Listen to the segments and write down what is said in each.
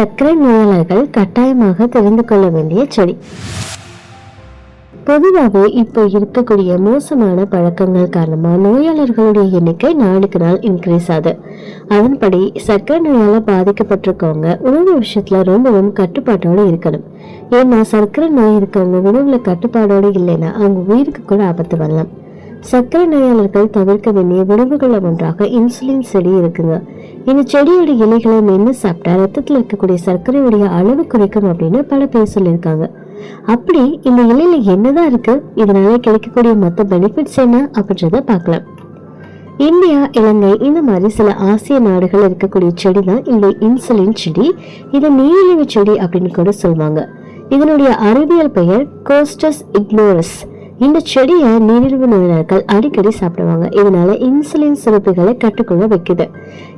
சர்க்கரை நோயாளர்கள் கட்டாயமாக தெரிந்து கொள்ள வேண்டிய செடி. பொதுவாகவே இப்போ இருக்கக்கூடிய மோசமான பழக்கங்கள் காரணமா நோயாளர்களுடைய எண்ணிக்கை நாளுக்கு நாள் இன்க்ரீஸ் ஆகுது. அதன்படி சர்க்கரை நோயால பாதிக்கப்பட்டிருக்கவங்க உணவு விஷயத்தில் ரொம்பவும் கட்டுப்பாட்டோட இருக்கணும். ஏன்னா சர்க்கரை நோய் இருக்கவங்க உணவுல கட்டுப்பாடோட இல்லைன்னா அவங்க உயிருக்கு கூட ஆபத்து வரலாம். சர்க்கரை நோயாளர்கள் தவிர்க்க வேண்டிய உணவுகளில் ஒன்றாக இன்சுலின் செடி இருக்குங்க. இந்த செடியோட இலைகளை மென்று சாப்பிட்டா ரத்தத்தில் இருக்கக்கூடிய சர்க்கரையுடைய அளவு குறைக்கும் அப்படின்னு பல பேர் சொல்லியிருக்காங்க. அப்படி இந்த இலையில என்னதான் இருக்கு? இதனால கிடைக்கக்கூடிய மற்ற பெனிஃபிட்ஸ் என்ன அப்படின்றத பார்க்கலாம். இந்தியா இலங்கை இந்த மாதிரி சில ஆசிய நாடுகள் இருக்கக்கூடிய செடி தான் இந்த இன்சுலின் செடி. இது நீரிழிவு செடி அப்படின்னு கூட சொல்லுவாங்க. இதனுடைய அறிவியல் பெயர் கோஸ்டஸ் இக்னோரஸ் இந்த செடியை நீரிழிவு நோயாளர்கள் அடிக்கடி சாப்பிடுவாங்க. இதனால இன்சுலின் சுரப்பிகளை கட்டுக்குள்ள வைக்குது.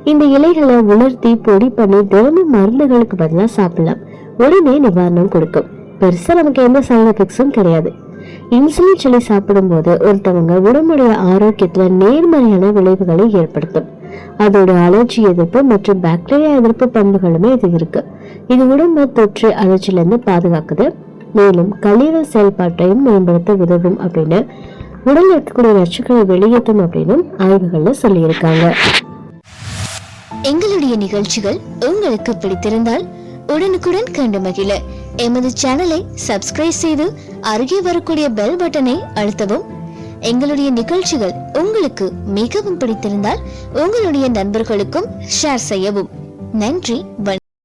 இந்த இலைகளை உலர்த்தி பொடி பண்ணி தினமும் மருந்துகளுக்கு பதிலாக சாப்பிடலாம். உடனே நிவாரணம் கொடுக்கும். பெருசா நமக்கு எந்த சைட் எஃபெக்ட்ஸும் கிடையாது. இன்சுலின் செடி சாப்பிடும்போது ஒருத்தவங்க உடம்புடைய ஆரோக்கியத்துல நேர்மறையான விளைவுகளை ஏற்படுத்தும். அதோட அலர்ஜி எதிர்ப்பு மற்றும் பாக்டீரியா எதிர்ப்பு பண்புகளுமே இது இருக்கு. இது உடம்பு தொற்று அலர்ஜில இருந்து பாதுகாக்குது. மேலும் கல்லீரல் செயல்பாட்டையும் மேம்படுத்த உதவும் அப்படின்னு உடல் இருக்கக்கூடிய நச்சுக்களை வெளியேற்றும் அப்படின்னு ஆய்வுகள்ல சொல்லியிருக்காங்க. எங்களுடைய நிகழ்ச்சிகள் உங்களுக்கு பிடித்திருந்தால் உடனுக்குடன் கண்டு மகிழ. எமது சேனலை சப்ஸ்கிரைப் செய்து அருகே வரக்கூடிய பெல் பட்டனை அழுத்தவும். எங்களுடைய நிகழ்ச்சிகள் உங்களுக்கு மிகவும் பிடித்திருந்தால் உங்களுடைய நண்பர்களுக்கும் ஷேர் செய்யவும். நன்றி வணக்கம்.